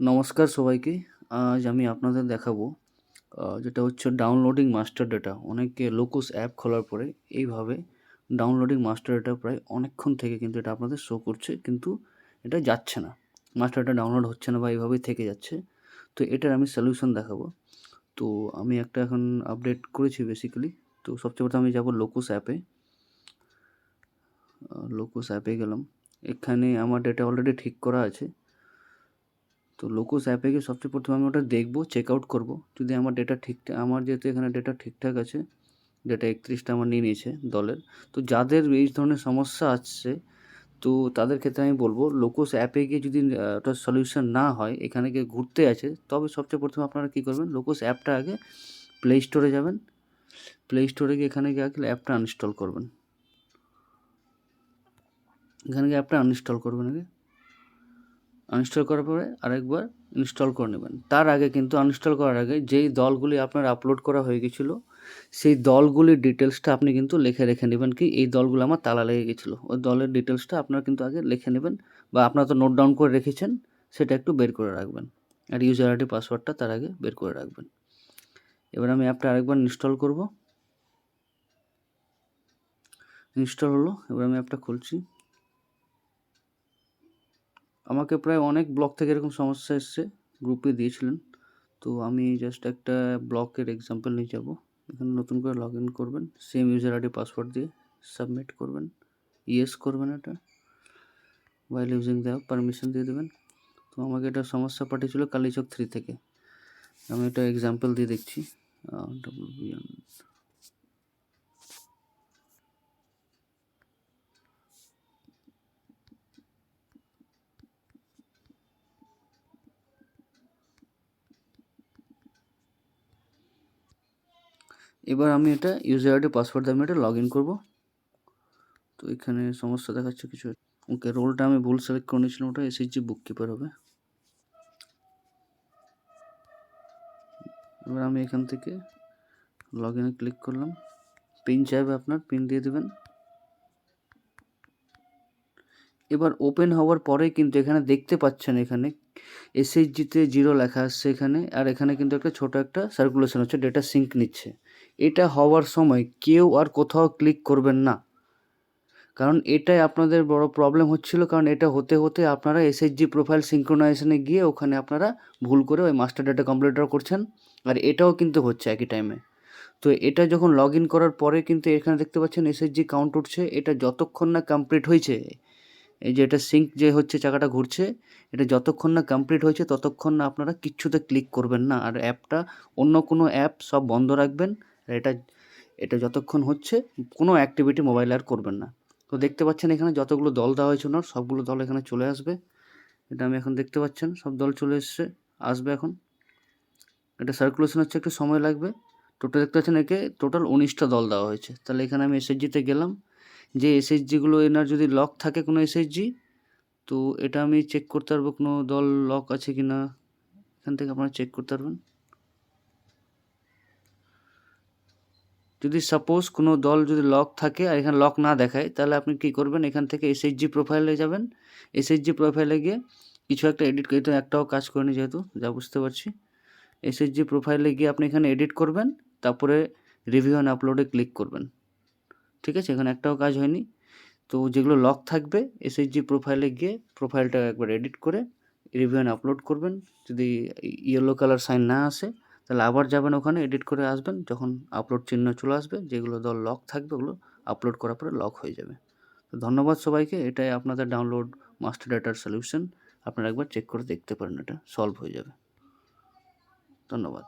নমস্কার সবাইকে। আজ আমি আপনাদের দেখাবো যেটা হচ্ছে ডাউনলোডিং মাস্টার ডেটা অনেকে লোকোস অ্যাপ খোলার পরে এইভাবে ডাউনলোডিং মাস্টার ডেটা প্রায় অনেকক্ষণ থেকে কিন্তু এটা আপনাদের শো করছে, কিন্তু এটা যাচ্ছে না। মাস্টার ডেটা ডাউনলোড হচ্ছে না বা এইভাবেই থেকে যাচ্ছে। তো এটার আমি সলিউশন দেখাবো। তো আমি একটা এখন আপডেট করেছি বেসিক্যালি তো সবচেয়ে প্রথমে আমি যাব লোকোস অ্যাপে লোকোস অ্যাপে গেলাম। এখানে আমার ডেটা অলরেডি ঠিক করা আছে। তো লোকোস অ্যাপে গিয়ে সবচেয়ে প্রথমে আমি ওটা দেখব চেক আউট করব। যদি আমার ডেটা ঠিক, আমার যেহেতু এখানে ডেটা ঠিকঠাক আছে ডেটা একত্রিশটা আমার নিয়ে নিয়েছে দলের, তো যাদের এই ধরনের সমস্যা আসছে তো তাদের ক্ষেত্রে আমি বলব লোকোস অ্যাপে গিয়ে যদি ওটা সলিউশন না হয়, এখানে গিয়ে ঘুরতে আছে, তবে সবচেয়ে প্রথমে আপনারা কী করবেন লোকোস অ্যাপটা আগে প্লে স্টোরে যাবেন। প্লে স্টোরে গিয়ে এখানে গিয়ে আগে অ্যাপটা আনইনস্টল করবেন। এখানে গিয়ে অ্যাপটা আনইনস্টল করবেন আগে। আনইনস্টল করার পরে আরেকবার ইনস্টল করে নেবেন। তার আগে কিন্তু আনইনস্টল করার আগে যেই দলগুলি আপনার আপলোড করা হয়ে গেছিল, সেই দলগুলির ডিটেলসটা আপনি কিন্তু লিখে রেখে নেবেন কি, এই দলগুলো আমার তালা লেগে গেছিল। ওই দলের ডিটেলসটা আপনারা কিন্তু আগে লিখে নেবেন বা আপনারা তো নোট ডাউন করে রেখেছেন, সেটা একটু বের করে রাখবেন। আর ইউজার আইডি পাসওয়ার্ডটা তার আগে বের করে রাখবেন। এবার আমি অ্যাপটা আরেকবার ইনস্টল করব। ইনস্টল হলো, এবার আমি অ্যাপটা খুলছি। আমাকে প্রায় অনেক ব্লক থেকে এরকম সমস্যা এসছে গ্রুপে দিয়েছিলেন। তো আমি জাস্ট একটা ব্লকের এক্সাম্পল নিয়ে যাব। এখানে নতুন করে লগ ইন করবেন সেম ইউজার আইডি পাসওয়ার্ড দিয়ে সাবমিট করবেন। ইয়েস করবেন এটা। ওয়াইল ইউজিং দ্য পারমিশন দিয়ে দেবেন। তো আমাকে এটা সমস্যা পাঠিয়েছিল কালীচক থ্রি থেকে। আমি এটা এক্সাম্পল দিয়ে দেখছি। ডাব্লিউ এবার আমি এটা ইউজার আইডি পাসওয়ার্ড দিয়ে আমি এটা লগ ইন করব। তো এখানে সমস্যা দেখাচ্ছে কিছু। ওকে রোলটা আমি ভুল সিলেক্ট করে নিয়েছিলাম, ওটা এসএইচজি বুক কিপার হবে। এবার আমি এখান থেকে লগ ইনে ক্লিক করলাম। পিন চাইবে আপনার পিন দিয়ে দেবেন। এবার ওপেন হওয়ার পরে কিন্তু এখানে দেখতে পাচ্ছেন এখানে এসএইচজিতে জিরো লেখা আসছে এখানে, আর এখানে কিন্তু একটা ছোট একটা সার্কুলেশন হচ্ছে ডেটা সিঙ্ক নিচ্ছে। এটা হওয়ার সময় কেউ আর কোথাও ক্লিক করবেন না। কারণ এটাই আপনাদের বড় প্রবলেম হচ্ছিল, কারণ এটা হতে হতে আপনারা এসএইচজি প্রোফাইল সিঙ্ক্রোনাইজেশনে গিয়ে ওখানে আপনারা ভুল করে ওই মাস্টার ডেটা কমপ্লিটার করছেন, আর এটাও কিন্তু হচ্ছে একই টাইমে তো এটা যখন লগ ইন করার পরে কিন্তু এখানে দেখতে পাচ্ছেন এসএইচজি কাউন্ট উঠছে, এটা যতক্ষণ না কমপ্লিট হয়েছে এই যে এটা সিঙ্ক যে হচ্ছে চাকাটা ঘুরছে, এটা যতক্ষণ না কমপ্লিট হয়েছে ততক্ষণ না আপনারা কিচ্ছুতে ক্লিক করবেন না। আর অ্যাপটা অন্য কোনো অ্যাপ সব বন্ধ রাখবেন, আর এটা এটা যতক্ষণ হচ্ছে কোনো অ্যাক্টিভিটি মোবাইল আর করবেন না। তো দেখতে পাচ্ছেন এখানে যতগুলো দল দেওয়া হয়েছে ওনার, সবগুলো দল এখানে চলে আসবে। এটা আমি এখন দেখতে পাচ্ছেন, সব দল চলে এসছে, আসবে এখন। এটা সার্কুলেশন হচ্ছে একটু সময় লাগবে। টোটাল দেখতে পাচ্ছেন একে টোটাল উনিশটা দল দেওয়া হয়েছে। তাহলে এখানে আমি এসএসজিতে গেলাম। যে এসএসজিগুলো এনার যদি লক থাকে কোনো এসএসজি তো এটা আমি চেক করতে পারব কোনো দল লক আছে কি না। এখান থেকে আপনারা চেক করতে পারবেন। যদি সাপোজ কোনো দল যদি লক থাকে আর এখানে লক না দেখায়, তাহলে আপনি কী করবেন? এখান থেকে এসএইচজি প্রোফাইলে যাবেন। এসএইচজি প্রোফাইলে গিয়ে কিছু একটা এডিট করে একটাও কাজ করেনি যেহেতু, যা বুঝতে পারছি। এসএইচজি প্রোফাইলে গিয়ে আপনি এখানে এডিট করবেন, তারপরে রিভিউ অ্যান্ড আপলোডে ক্লিক করবেন। ঠিক আছে? এখানে একটাও কাজ হয়নি। তো যেগুলো লক থাকবে এসএইচজি প্রোফাইলে গিয়ে প্রোফাইলটা একবার এডিট করে রিভিউ অ্যান্ড আপলোড করবেন। যদি ইয়েলো কালার সাইন না আসে, তাহলে আবার যাবেন ওখানে এডিট করে আসবেন। যখন আপলোড চিহ্ন চলে আসবে, যেগুলো দল লক থাকবে, ওগুলো আপলোড করার পরে লক হয়ে যাবে। তো ধন্যবাদ সবাইকে। এটাই আপনাদের ডাউনলোড মাস্টার ডাটার সলিউশন আপনারা একবার চেক করে দেখতে পারেন, এটা সলভ হয়ে যাবে। ধন্যবাদ।